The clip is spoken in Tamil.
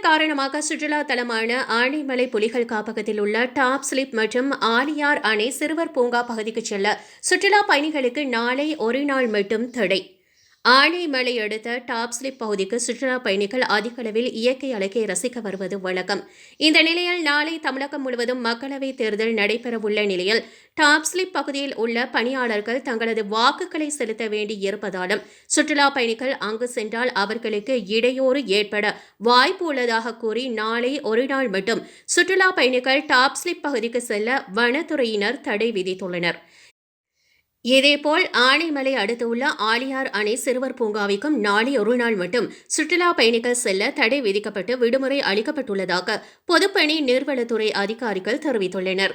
காரணமாக சுற்றுலா தலமான ஆனைமலை புலிகள் காப்பகத்தில் உள்ள டாப் ஸ்லிப் மற்றும் ஆலியார் அணை சிறுவர் பூங்கா பகுதிக்கு செல்ல சுற்றுலா பயணிகளுக்கு நாளை ஒரு நாள் மட்டும் தடை. ஆனைமலை அடுத்த டாப் ஸ்லிப் பகுதிக்கு சுற்றுலா பயணிகள் அதிக அளவில் இயற்கை அழகை ரசிக்க வருவது வழக்கம். இந்த நிலையில் நாளை தமிழகம் முழுவதும் மக்களவைத் தேர்தல் நடைபெறவுள்ள நிலையில் டாப் ஸ்லிப் பகுதியில் உள்ள பணியாளர்கள் தங்களது வாக்குகளை செலுத்த வேண்டி இருப்பதாலும் சுற்றுலா பயணிகள் அங்கு சென்றால் அவர்களுக்கு இடையூறு ஏற்பட வாய்ப்பு உள்ளதாக கூறி நாளை ஒரு நாள் மட்டும் சுற்றுலா பயணிகள் டாப் ஸ்லிப் பகுதிக்கு செல்ல வனத்துறையினர் தடை விதித்துள்ளனர். இதேபோல் ஆனைமலை அடுத்துள்ள ஆலியார் அணை சிறுவர் பூங்காவிற்கும் நாளை ஒரு நாள் மட்டும் சுற்றுலா பயணிகள் செல்ல தடை விதிக்கப்பட்டு விடுமுறை அளிக்கப்பட்டுள்ளதாக பொதுப்பணி நீர்வளத்துறை அதிகாரிகள் தெரிவித்துள்ளனர்.